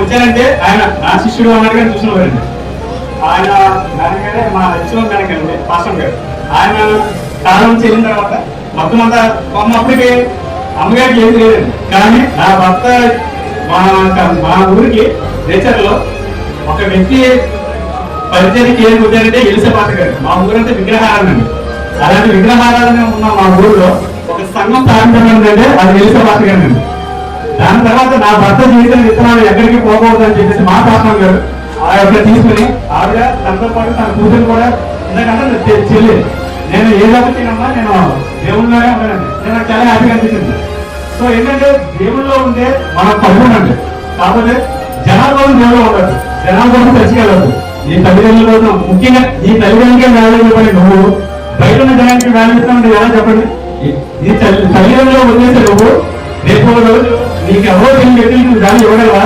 వచ్చారంటే ఆయన నా శిష్యుడు అన్నట్టుగా చూసినవారండి. ఆయన నాన్నగారే మా హెచ్ఎం గారండి పాసం గారు. ఆయన కాలం చెల్లిన తర్వాత మొత్తం అంతా కొమ్మ అప్పటికి అమ్మగారికి ఏం లేదండి కానీ నా భర్త మా మా ఊరికి నేచర్లో ఒక వ్యక్తి పరిచయానికి ఏం వచ్చారంటే ఎలిసపాత గారు. మా ఊరంతా విగ్రహారాధన అలాంటి విగ్రహారాధన ఉన్న మా ఊరిలో ఒక సంఘం ప్రారంభమైందంటే అది ఎలిసపాత గారు దాని తర్వాత నా భర్త జీవితం విత్తనాలు ఎక్కడికి పోకూడదు అని చెప్పేసి మా పాపం గారు ఆ యొక్క తీసుకుని ఆవిడ తనతో పాటు తన కూతురు కూడా ఎందుకంటే చెల్లి నేను ఏ లోపలినమ్మా నేను దేవుళ్ళలోనే ఉన్నానండి. నేను నాకు చాలా హ్యాపీగా అనిపించింది. సో ఏంటంటే దేవుళ్ళలో ఉంటే మనం పడుకునండి. కాకపోతే జనాల్లో దేవుళ్ళు ఉండదు జనాల కోసం చచ్చికెళ్ళదు ఈ తల్లిదండ్రుల కోసం ముఖ్యంగా ఈ తల్లిదండ్రులకే వాల్యూ ఇవ్వండి నువ్వు. బయట ఉన్న జనానికి వాల్యూ ఇస్తామంటే ఎలా చెప్పండి? ఈ- తల్లి తల్లిదండ్రులు వదిలేసే నువ్వు నీకు ఎవరో తెలియదు దాన్ని ఇవ్వగలవా?